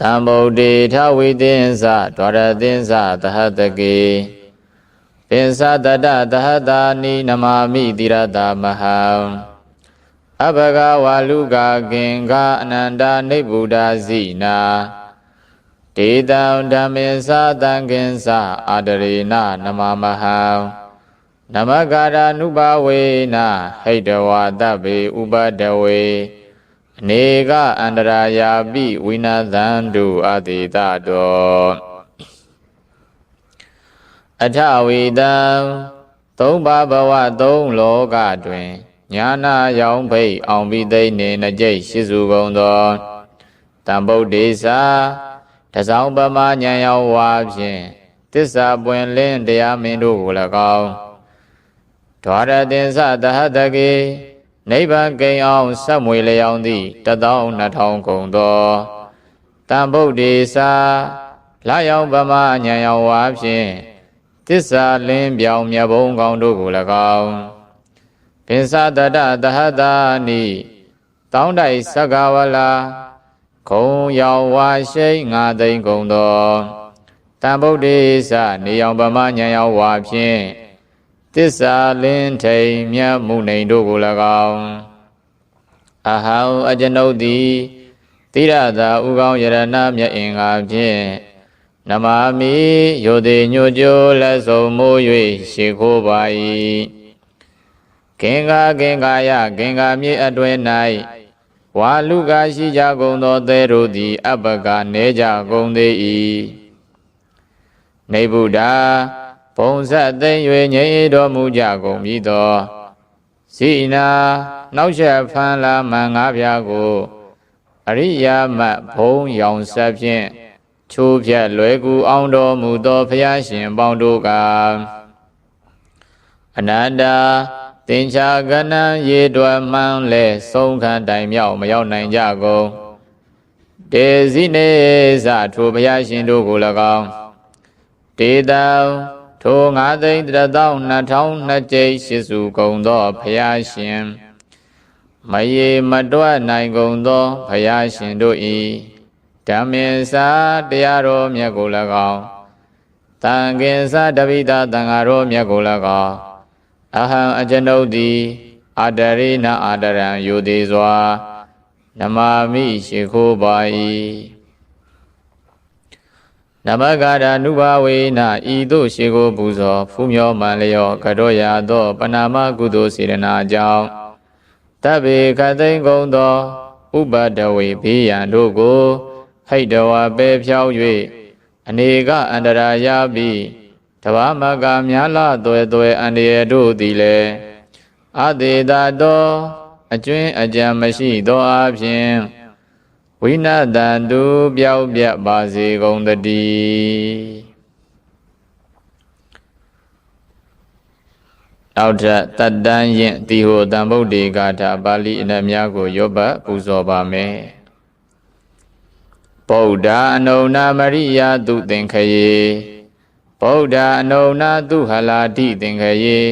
တံဗုဒ္ဓေထဝိသင်္စဒွါရသင်္စသဟတကေပင်္စတတသဟတာနိနမာမိတိရတမဟံအဘဂဝါလူကာကင်္ဂအနန္တနိဗ္ဗုဒ္ဓဇိနာဒေတံဓမ္မေသသံကင်္စအာဒရေနနမမဟံနမကာရာနုဘဝေနဟိတဝါတဗေဥပဒဝေ အနေကအန္တရာယာပိဝိနာသံတုအတိတတောအထဝိတံသုံးပါးဘဝသုံးလောကတွင်ညာနာရောင်ဖိတ်အောင်ပြီးသိနေနှကြိတ်ရှိစုကုန်သောတံဗုဒ္ဓေသာတစောင်းပမညာရောက်ဝါဖြင့်တစ္ဆာပွင့်လင်းတရားမင်းတို့ကို၎င်းဒွါရတင်္စသဟတကေ နိဗ္ဗာန်ကိန်အောင်ဆက်မွေလျောင်းသည့်တသော2000ကုန်သောတံဗုဒ္ဓေသာလာရောက်ပမညာရောက်ဝါဖြင့်တစ္ဆာလင်းပြောင်မြတ်ဘုံကောင်းတို့ကို၎င်းပင်စတတသဟတာနိတောင်းတိုက်သက္ကဝလာခုံရောက်ဝါရှိန်ငါသိမ့်ကုန်သောတံဗုဒ္ဓေသနေအောင်ပမညာရောက်ဝါဖြင့် တစ္ဆာလင်းထိန်မြတ်မှုနေတို့ကို၎င်းအဟံအကျွန်ုပ်သည်တိရသာဥကောင်းယရဏမြတ်အင်္ဂါဖြင့်နမာမိယောတိညိုကြိုလက်ဆုံးမိုး၍ရှေခိုးပါ၏ကင်္ဂါကင်္ဂါယကင်္ဂါမြေအတွင်၌ဝါလူကာရှိကြကုန်သောသဲတို့သည် အပ္ပကနေကြကုန်သေး၏နေဗုဒ္ဓ ဘုံဆက်သိမ့်၍ငြိမ်တော်မူကြကုန်ပြီသောစိနာနောက်ချက်ဖန်လာမန်ငါးပြားကိုအရိယာမတ်ဘုံရောင်ဆက်ဖြင့်ချိုးဖြတ်လွယ်ကူအောင်တော်မူသောဖရာရှင်ပေါင်းတို့ကအနန္တာသင်္ချာကဏံရေတွယ်မှန်းလဲဆုံးခံတိုင်မြောက်မရောက်နိုင်ကြကုန်တေဇိနေဇထိုဘုရားရှင်တို့ကို၎င်းတေတံ ထိုငါးသိန်းတသော2000နှစ်ကြိမ်ရှိစုကုန်သောဘုရားရှင်မယေမတွက်နိုင်ကုန်သောဘုရားရှင်တို့၏ဓမ္မေစာတရားတော်မြတ်ကို၎င်းတန်ကင်စာတပိတာတန်ဃာတော်မြတ်ကို၎င်းအဟံအကျွန်ုပ်သည်အာတရိနအာတရံယူသည်စွာနမာမိရှိခိုးပါ၏ နမဂရာနုဘဝေနဤသို့ရှိကိုပူဇော်ဖူးမြောမှန်လျောကတောရာသောပဏာမကုသိုလ်စေရနာကြောင့်တဗ္ဗေခသိင်ကုံသောဥပဒဝေဘေးရန်တို့ကိုဟိတ်တဝါပဲဖြောင်း၍အနေကအန္တရာရပြီးတဘာမကများလာသွဲသွဲအန္တရာယ်တို့သည်လည်းအသေးသာသောအကျွင်းအကြံမရှိသောအပြင် ဝိနတံတုပြောက်ပြတ်ပါစေကုန်တည်းနောက်ထပ်တတ္တန်ယင့်တိဟိုတံဗုဒ္ဓေဂါထာပါဠိအနည်းများကိုရောပတ်ပူဇော်ပါမယ်ဗုဒ္ဓအနုနာမရိယာတုသင်္ခယေဗုဒ္ဓအနုနာတုဟလာတိသင်္ခယေ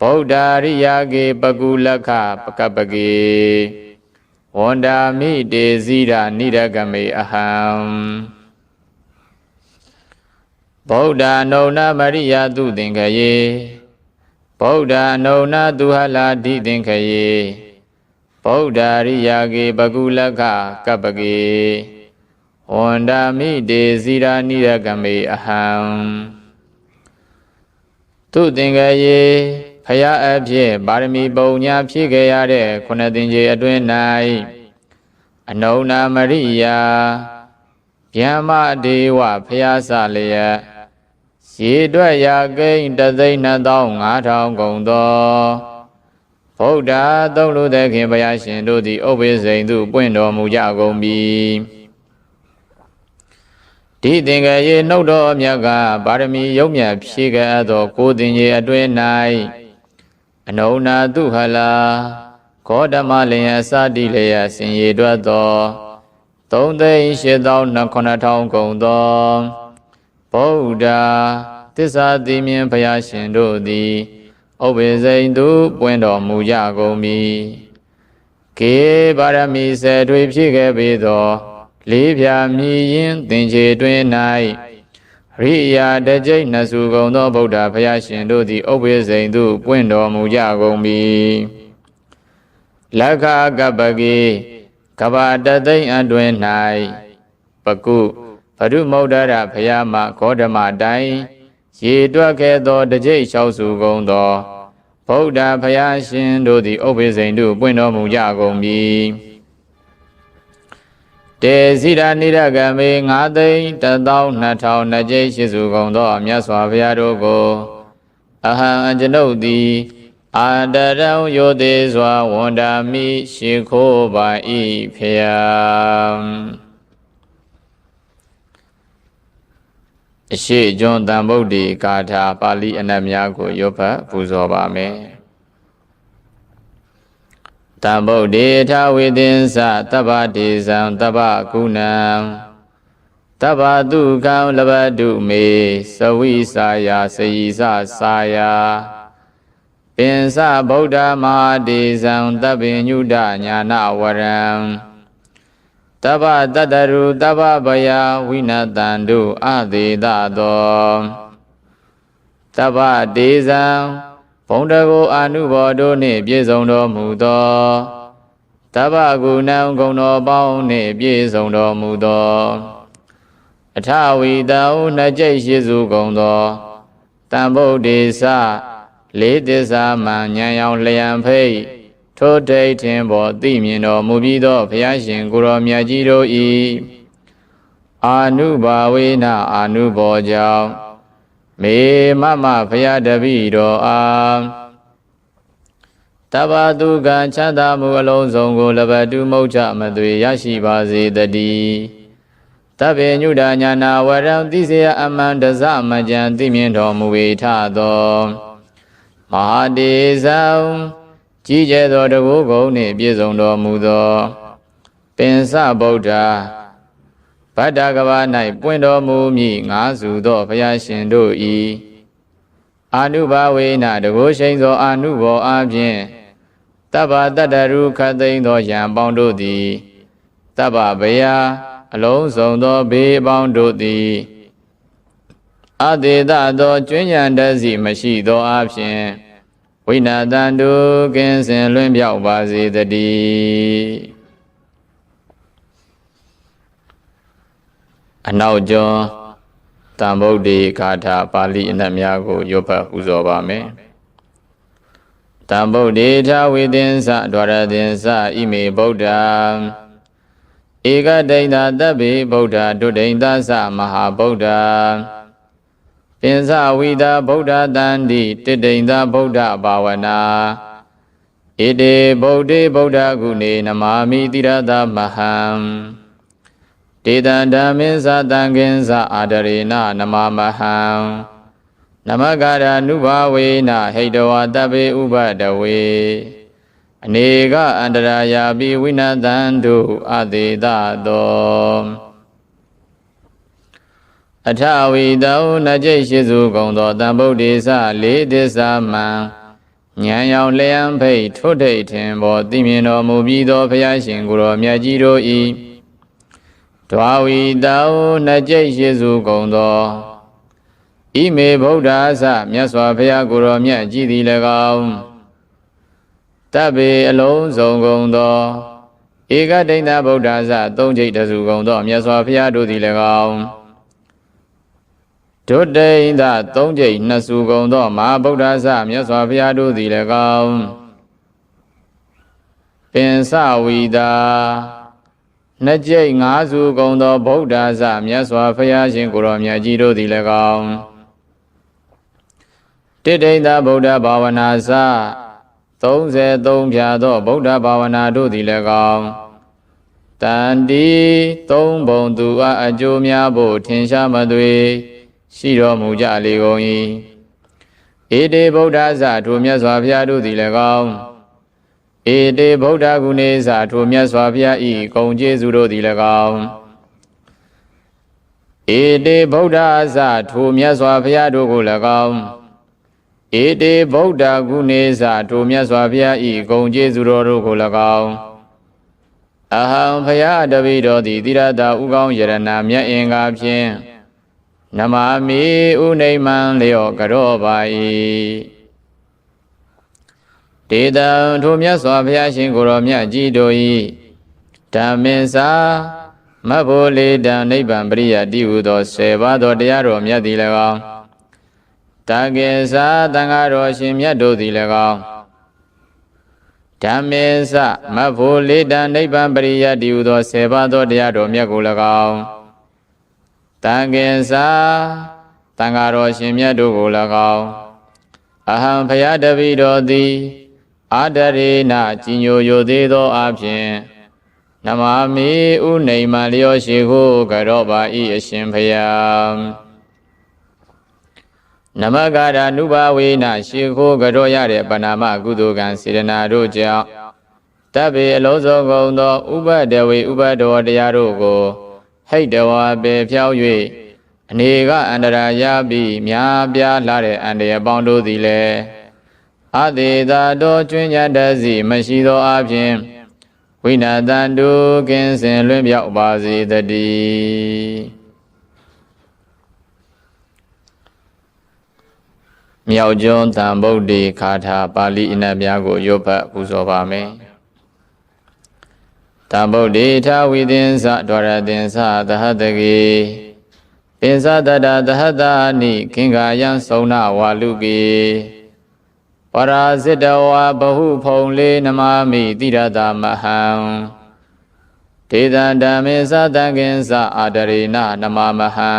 ဗုဒ္ဓရိယာကေပကုလက္ခပကပကေ ဝန္တာမိတေဇိရနိရကမေအဟံဗုဒ္ဓအနုနာမရိယာတုသင်္ခယေဗုဒ္ဓအနုနာတုဟလာတိသင်္ခယေဗုဒ္ဓရိယာကေပကုလက္ခကပ္ပကေဝန္တာမိတေဇိရာနိရကမေအဟံသူသင်္ကယေ ဖယားအဖြစ်ပါရမီပုံညာဖြည့်ခဲ့ရတဲ့ခုနှစ်သင်္ကြန်အတွင်း၌အနုနာမရိယာဗျမ္မဒေဝဖယားစလျက်ရေတွက်ရာကိန်းတသိန်း2500ကုန်သောဗုဒ္ဓသုံးလို့တဲ့ခင်ဘုရားရှင်တို့သည်ဥပ္ပေစိန်သို့ပွင့်တော်မူကြကုန်ပြီဒီသင်္ကရေနှုတ်တော်မြတ်ကပါရမီယုံမြတ်ဖြည့်ခဲ့သောကိုသင်ကြီးအတွင်း၌ အနုနာတုဟလာဂေါတမလင်အစတိလျက်ဆင်ရတွတ်သောသုံးသိန်းရှစ်သောနှစ်ခုနှစ်ထောင်ကုန်သောဗုဒ္ဓသစ္စာတိမြင်ဘုရားရှင်တို့သည်ဥပ္ပေစိန်သူပွင့်တော်မူကြကုန်ပြီကေပါရမီစေထွေဖြည့်ခဲ့ပေသောလေးဖြာမြည်ရင်သင်္ချေတွင်၌ ရိယာတကြိတ်နှစုကုန်သောဗုဒ္ဓဘုရားရှင်တို့သည်ဥပ္ပေစိန်သို့ပွင့်တော်မူကြကုန်ပြီလက္ခကပ္ပကေကဘာတသိမ့်အတွင်၌ပကုဘဒုမௌဒ္ဒရဘုရားမဂေါတမတိုင်းရေတွက်ခဲ့သောတကြိတ်လျှောက်စုကုန်သောဗုဒ္ဓဘုရားရှင်တို့သည်ဥပ္ပေစိန်သို့ပွင့်တော်မူကြကုန်ပြီ တေဇိရာနိရဂမေ9သိန်း12000နှစ်ကြိတ်ရှိစုကုန်သောမြတ်စွာဘုရားတို့ကိုအဟံအကျွန်ုပ်သည်အာတရံယောသေးစွာဝန်တာမိရှိခိုးပါ၏ဖျာအရှိကျွန်းတန်ဗုဒ္ဓေကာထာပါဠိအနတ်များကိုရွတ်ဖတ်ပူဇော်ပါမယ် တံဗုဒ္ဓေထဝေသင်္စတပ္ပတေဇံတပ္ပကုဏံတပ္ပတုကံလဘတုမေသဝိစာယာစယိစစာယာပင်စဗုဒ္ဓမဟာတေဇံတပ္ပညုဒညာနာဝရံတပ္ပတတရုတပ္ပဗယဝိနတံတုအသေးသသောတပ္ပတေဇံ ဘုံတကိုအာနုဘော်တို့နှင့်ပြည့်စုံတော်မူသောတပ္ပကုဏံဂုဏတော်ပေါင်းနှင့်ပြည့်စုံတော်မူသောအထဝီတံနှစ်ကျိတ်ရှိစုကုန်သောတံဗုဒ္ဓေစလေးသစ္စာမှဉာဏ်ရောင်လျံဖိတ်ထိုဒိဋ္ဌင်ဘောသိမြင်တော်မူပြီးသောဘုရားရှင်ကိုရောမြတ်ကြီးတို့၏အာနုဘာဝေနအာနုဘောကြောင့် မေမမဘုရားတပည့်တော်အားတဘာတုကံချမ်းသာမှုအလုံးစုံကိုလဘတုမုတ်ချမသွေရရှိပါစေတည်းတဗ္ဗေညုဒညာနာဝရံသိစေယအမန္တဇမကြံသိမြင်တော်မူ၏ထသောမဟာတေဇံကြီးကျယ်သောတကူကုံနှင့်ပြည့်စုံတော်မူသောပင်စဗုဒ္ဓဗ တ္တကဘာ၌ပွင့်တော်မူမည်ငါးစုသောဘုရားရှင်တို့၏အာနုဘဝေနတကုရှိန်သောအာနုဘောအပြင်တဗ္ဗတတ္တရုခတ်သိမ်းသောယံပေါင်းတို့သည်တဗ္ဗဗယာအလုံးစုံသောဘေးပေါင်းတို့သည်အသေးသသောကျွဉ္ဉံတစီမရှိသောအပြင်ဝိနာတန်တုကင်းစင်လွင့်ပြောက်ပါစေတည်း အနောက်ကျော်တံဗုဒ္ဓေဂါထာပါဠိအနတ်များကိုရွတ်ဖတ်ပူဇော်ပါမယ်တံဗုဒ္ဓေထဝေသင်္စဒွါရသင်္စဣမေဗုဒ္ဓံဧကဒိဋ္ဌတဗ္ဗေဗုဒ္ဓဒုဒိဋ္ဌသမဟာဗုဒ္ဓပင်စဝိတာဗုဒ္ဓတန္တိတိတိန်သာဗုဒ္ဓဘာဝနာဣတိဗုဒ္ဓေဗုဒ္ဓဂုဏေနမာမိတိရသမဟံ တေတံဓမ္မင်းသတံခင်္စအာဒရေနနမမဟံနမဂရာနုဘဝေနဟိတဝတဗ္ဗေဥပဒဝေအနေကအန္တရာယာပိဝိနတံတုအသေးသသောအထဝီတောနကြိတ်ရှိစုကုန်သောတံဗုဒ္ဓေစလေးသစ္စာမံဉာဏ်ရောင်လျံဖိတ်ထွတ်ထိတ်ထင်ဘောသိမြင်တော်မူပြီးသောဘုရားရှင်ကိုယ်တော်မြတ်ကြီးတို့၏ ဒွာဝီတောနကြိတ်ရှိစုကုန်သောဣမေဗုဒ္ဓအစမြတ်စွာဘုရားကိုယ်တော်မြတ်ကြီးသည်၎င်းတပ်ပေအလုံးစုံကုန်သောဧကဒိဋ္ဌဗုဒ္ဓအစသုံးကြိတ်တစုကုန်သောမြတ်စွာဘုရားတို့သည်၎င်းဒုတိယသသုံးကြိတ်နှစ်စုကုန်သောမဟာဗုဒ္ဓဆမြတ်စွာဘုရားတို့သည်၎င်းပင်စဝီတာ နှစ်ကြိတ်ငါးစုကုန်သောဗုဒ္ဓဆမြတ်စွာဘုရားရှင်ကိုရောမြတ်ကြီးတို့သည်၎င်းတိဋ္ဌိသဗုဒ္ဓဘာဝနာစ33ဖြာသောဗုဒ္ဓဘာဝနာတို့သည်၎င်းတန်တီသုံးဘုံသူအအကျိုးများဖို့ထင်ရှားမသွေရှိတော်မူကြလေကုန်၏ဧတေဗုဒ္ဓဇာထိုမြတ်စွာဘုရားတို့သည်၎င်း ဧတေဗုဒ္ဓဂုဏေဇာထိုမြတ်စွာဘုရားဤဂုံကျေးဇူးတို့သည်၎င်းဧတေဗုဒ္ဓဇာထိုမြတ်စွာဘုရားတို့ကို၎င်းဧတေဗုဒ္ဓဂုဏေဇာထိုမြတ်စွာဘုရားဤဂုံကျေးဇူးတော်တို့ကို၎င်းအဟံဖယားတပိတော်သည်တိရတာဥကောင်းယရနာမြတ်အင်္ဂါဖြင့်နမမိဥနေမံလျော့ကြောပါ၏ ဒေတံထိုမြတ်စွာဘုရားရှင်ကိုရောမြတ်ကြီးတို့၏ဓမ္မင်္စာမတ်ဖို့လေတံနိဗ္ဗာန်ပရိယတိဟုသော၁၀ပါးသောတရားတော်မြတ်သည်၎င်းတကေသာတန်ဃာတော်ရှင်မြတ်တို့သည်၎င်းဓမ္မေသမတ်ဖို့လေတံနိဗ္ဗာန်ပရိယတိဟုသော၁၀ပါးသောတရားတော်မြတ်ကို၎င်းတန်ကေသာတန်ဃာတော်ရှင်မြတ်တို့ကို၎င်းအဟံဖယားတပိတော်သည် အာဒရေနကြီးညိုယိုသေးသောအဖြစ်နမမိဥနေမလျောရှိဟုကရောပါဤအရှင်ဖယားနမဂရာနုဘဝေနရှိခိုးကရောရတဲ့ပဏာမကုသိုလ်ကံစေရနာတို့ကြောင့်တပ်ပေအလုံးစုံကုန်သောဥပဒဝေဥပဒောတရားတို့ကိုဟိတ်တဝါပေဖြောင်း၍အနေကအန္တရာရပြီးများပြားလာတဲ့အန္တရာယ်ပေါင်းတို့သည်လည်း အသေးသာတော်ကျွင်းကြတတ်စီမရှိသောအပြင်ဝိနာတန်တုကင်းစင်လွင်ပြောက်ပါစေတည်းမြောက်ကျွန်းတန်ဗုဒ္ဓေခါထာပါဠိအနတ်များကိုရွတ်ဖတ်ပူဇော်ပါမယ်တံဗုဒ္ဓေထာဝိသင်္စဒွါရသင်္စသဟတကေပိစတတသဟတာနိခင်္ဃာယံသုံနာဝါလူကေ ပရာဇိတဝါဘဟုဖုံလေးနမမိတိရတာမဟံဒေသံဓမ္မေသတံကင်္စအာဒရေနနမမဟံ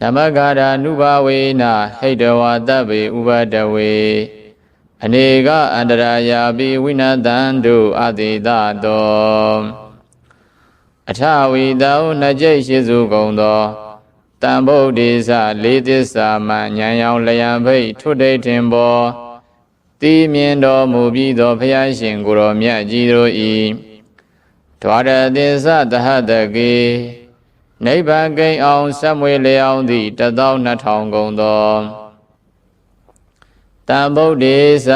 နမဂါရာနုဘဝေနဟိတဝါတဗေဥပဒဝေအနေကအန္တရာယာပိဝိနတံတုအတိတတောအထဝီတောနှစ်ကျိတ်ရှိစုကုန်သော တံဗုဒ္ဓိသလေးသစ္စာမှဉာဏ်ရောင်လျံဖိတ်ထွတ်တိတ်ထင်ပေါ်တိမြင်တော်မူပြီးသောဘုရားရှင်ကိုယ်တော်မြတ်ကြီးတို့ဤဒွါရသစ္စာတဟတကေနိဗ္ဗာန်ကိန်းအောင်ဆက်မွေလျောင်းသည့်12000ကုန်သောတံဗုဒ္ဓိသ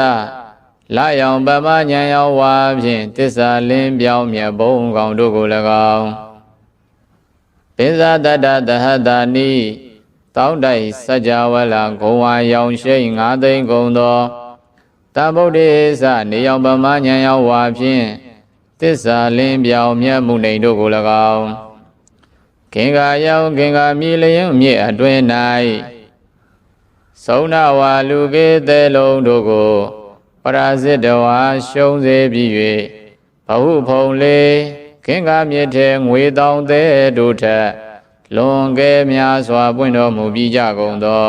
လာယောင်ပမဉဏ်ရောင်ဝါဖြင့်တစ္ဆာလင်းပြောင်းမြတ်ဘုံကောင်တို့ကို၎င်း ပိဇာတတသဟတာနိတောင်းတိုက်စัจ java လဂုံဝါရောင်ရှိန်၅သိန်းကုန်သောတဗုဒ္ဓေသနေယောင်ပမဉဏ်ရောင်ဝါဖြင့်တစ္ဆာလင်းပြောင်းမြတ်မှုနေတို့ကို၎င်းခင်္ဃာယောင်ခင်္ဃာမြေလျင်မြေအတွင်၌သုံးနာဝါလူကေသေးလုံးတို့ကိုပရာဇိတဝါရှုံးစေပြီး၍ဘဟုဖုံလေး ခင်္ဃာမြစ်ထဲငွေတောင်းသေးတို့ထက်လွန်ကဲများစွာပွင့်တော်မူပြီးကြကုန်သော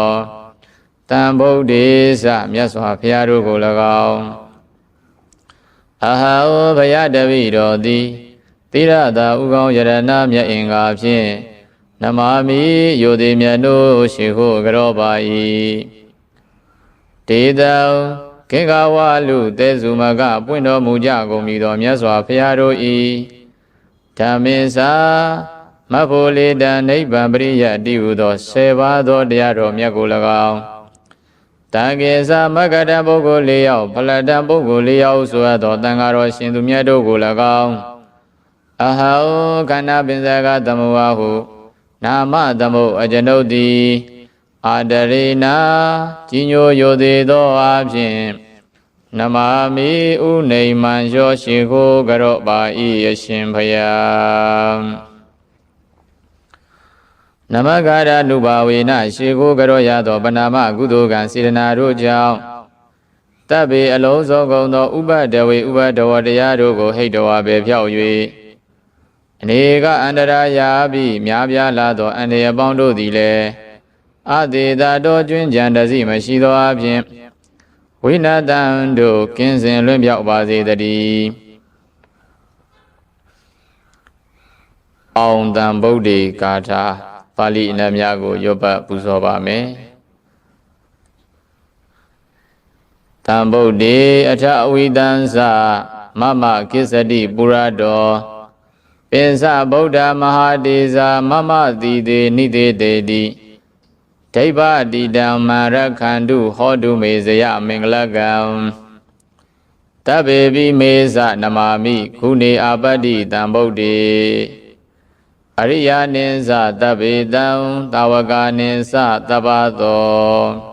တံဗုဒ္ဓေသမြတ်စွာဘုရားတို့ကို၎င်းအဟောဘုရားတပိတော်သည်တိရတာဥကောင်းယရဏမြတ်အင်္ဂါဖြင့်နမမိယိုသည်မြတ်တို့ရှိဟုကြောပါ၏ဒေတံခေကဝလူတေဇုမကပွင့်တော်မူကြကုန်ပြီတော်မြတ်စွာဘုရားတို့၏ ဓမ္မေသာမဖို့လေတံနိဗ္ဗာန်ပရိယတိဟုသော၁၀ပါးသောတရားတော်မြတ်ကို၎င်းတံကေသမဂ္ဂတပုဂ္ဂိုလ်၄ယောက်ဖလတံပုဂ္ဂိုလ်၄ယောက်ဆိုသောတန်ဃာတော်ရှင်သူမြတ်တို့ကို၎င်းအဟောခန္ဓာပင်စကသမုဝါဟုနာမသမုအကျွန်ုပ်သည်အာဒရေနာကြီးညိုယိုသေးသောအဖြစ် နမမိဥနေမံရောရှိကိုကြောပါဤအရှင်ဖယားနမဂါရနုဘာဝေနရှိကိုကြောရသောပဏာမကုသိုလ်ကံစေတနာတို့ကြောင့်တပ်ပေအလုံးစုံကုန်သောဥပဒဝေဥပဒဝတရားတို့ကိုဟိတ်တော်ပဲဖြောက်၍အနေကအန္တရာယာပြီးများပြားလာသောအန္တရာယ်ပေါင်းတို့သည်လည်းအသေးသာတော်ကျွင်းကြံတစီမရှိသောအပြင် ဝိနာတံတို့ကင်းစင်လွင့်ပြောက်ပါစေတည်းအောင်တံဗုဒ္ဓေကာထာပါဠိအနတ်များကိုရွတ်ပတ်ပူဇော်ပါမယ်တံဗုဒ္ဓေအထအဝိတံသမမကိစ္စတိပုရတော်ပင်စဗုဒ္ဓမဟာတေဇာမမတိတေနိတေတေတိ ဒိဗ္ဗတိတံမာရခန္တုဟောတုမေဇယမင်္ဂလကံတဗ္ဗေပိမေဇနမာမိခုနေအာပတ္တိတံဗုဒ္ဓေအရိယာနိသတဗ္ဗေတံတာဝကာနိသတပ္ပသော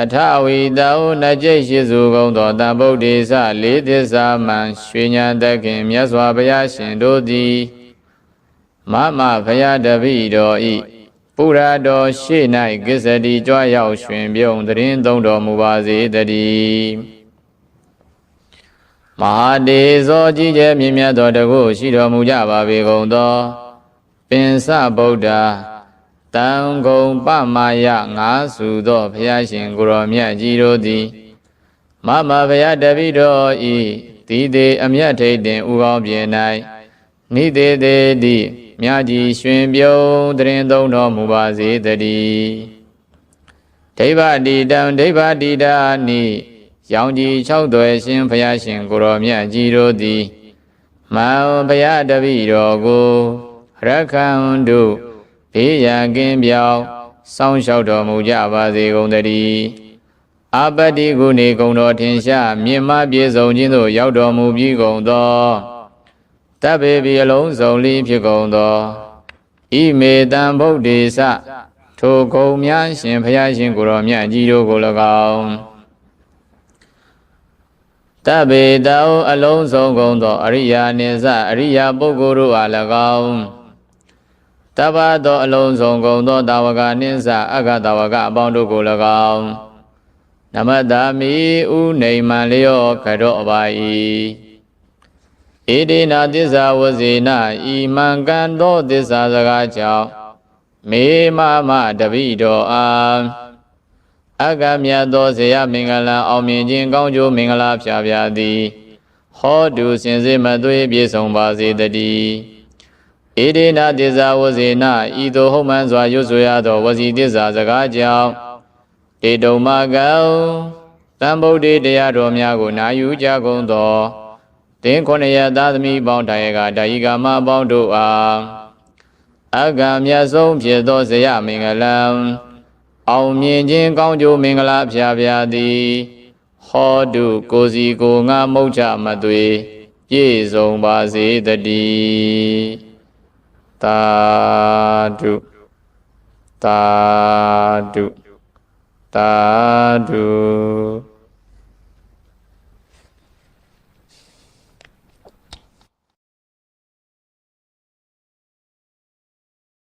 အထဝီတောနကြိတ်ရှိစုကုန်သောတံဗုဒ္ဓေသလေးသစ္စာမံရွှေညာတခင်မြတ်စွာဘုရားရှင်တို့သည်မမဘုရားတပည့်တော်ဤ ပုရတော်ရှေ့၌ကိစ္စတိကြွရောက်ရွှင်ပြုံတရင်သုံးတော်မူပါစေတည်းမဟာတေဇောကြီးကျယ်မြင့်မြတ်သောတကုရှိတော်မူကြပါပေကုန်သောပင်စဗုဒ္ဓတံဂုံပမာယငါစုသောဘုရားရှင်ကိုရောမြတ်ကြီးတို့သည်မမဘုရားတပည့်တော်ဤတိတေအမြတ်ထိတ်တင်ဥကောင်းပြေ၌နိတေတေတိ မြတ်ကြီးရွှင်ပြုံးတရင်သုံးတော်မူပါစေတည်းဒိဗ္ဗတိတံဒိဗ္ဗတိတာနိရောင်ကြီး၆သွယ်ရှင်ဘုရားရှင်ကိုရောမြတ်ကြီးတို့သည်မံဘုရားတပည့်တော်ကိုရခန္တုဘေးရန်ကင်းပြောင်းစောင့်ရှောက်တော်မူကြပါစေကုန်သတည်းအပတ္တိကုဏီကုံတော်ထင်ရှားမြင့်မပြေဆုံးခြင်းသို့ရောက်တော်မူပြီးကုန်သော တဗ္ဗေပိအလုံးစုံလီဖြစ်ကုန်သောဣမေတံဗုဒ္ဓေသထိုကုံများရှင်ဘုရားရှင်ကိုယ်တော်မြတ်ကြီးတို့ကို၎င်းတဗ္ဗေတောအလုံးစုံကုန်သောအရိယာနိစ္စအရိယာပုဂ္ဂိုလ်တို့အား၎င်းတပ္ပသောအလုံးစုံကုန်သောတာဝကနိစ္စအက္ခတာဝကအပေါင်းတို့ကို၎င်းနမတမိဥနေမံလျောခရောအပါ၏ ဣတိနာသစ္စာဝဇေနဤမံကံသောသစ္စာစကားကြောင့်မေမမတပိတော်အားအကမြတ်သောဇေယမင်္ဂလာအောင်မြင်ခြင်းကောင်းကျိုးမင်္ဂလာဖြာဖြာသည် ဟောတုစင်စစ်မသွေးပြည့်စုံပါစေတည်းဣတိနာသစ္စာဝဇေနဤသို့ဟုတ်မှန်စွာရွတ်ဆိုရသောဝစီသစ္စာစကားကြောင့်တေတုံမကံတံဗုဒ္ဓေတရားတော်များကိုနာယူကြကုန်သော သင်ခုနှစ်ရသားသမီးပေါင်းတိုင်ကတာယိကမပေါင်းတို့အားအကံမြတ်ဆုံးဖြစ်သောဇယမင်္ဂလံအောင်မြင်ခြင်းကောင်းကျိုးမင်္ဂလာဖြာဖြာသည်ဟောတုကိုစီကိုငါမုတ်ချမသွေပြည့်စုံပါစေတည်းသာဓုသာဓုသာဓု